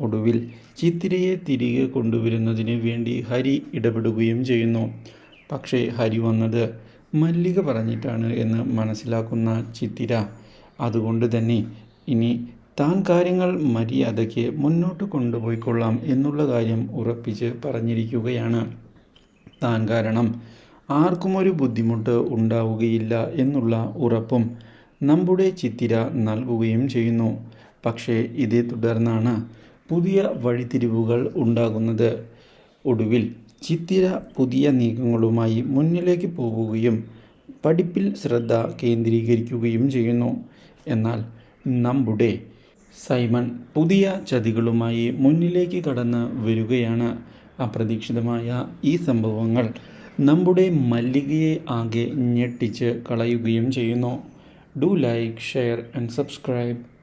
ഒടുവിൽ ചിത്തിരയെ തിരികെ കൊണ്ടുവരുന്നതിന് വേണ്ടി ഹരി ഇടപെടുകയും ചെയ്യുന്നു. പക്ഷേ ഹരി വന്നത് മല്ലിക പറഞ്ഞിട്ടാണ് എന്ന് മനസ്സിലാക്കുന്ന ചിത്തിര. അതുകൊണ്ട് തന്നെ ഇനി താൻ കാര്യങ്ങൾ മര്യാദയ്ക്ക് മുന്നോട്ട് കൊണ്ടുപോയിക്കൊള്ളാം എന്നുള്ള കാര്യം ഉറപ്പിച്ച് പറഞ്ഞിരിക്കുകയാണ്. താൻ കാരണം ആർക്കും ഒരു ബുദ്ധിമുട്ട് ഉണ്ടാവുകയില്ല എന്നുള്ള ഉറപ്പും നമ്മുടെ ചിത്തിര നൽകുകയും ചെയ്യുന്നു. പക്ഷേ ഇതേ തുടർന്നാണ് പുതിയ വഴിതിരിവുകൾ ഉണ്ടാകുന്നത്. ഒടുവിൽ ചിത്തിര പുതിയ നീക്കങ്ങളുമായി മുന്നിലേക്ക് പോവുകയും പഠിപ്പിൽ ശ്രദ്ധ കേന്ദ്രീകരിക്കുകയും ചെയ്യുന്നു. എന്നാൽ നമ്മുടെ സൈമൺ പുതിയ ചതികളുമായി മുന്നിലേക്ക് കടന്ന് വരികയാണ്. അപ്രതീക്ഷിതമായ ഈ സംഭവങ്ങൾ നമ്മുടെ മല്ലികയെ ആകെ ഞെട്ടിച്ച് കളയുകയും ചെയ്യുന്നു. Do like share and subscribe.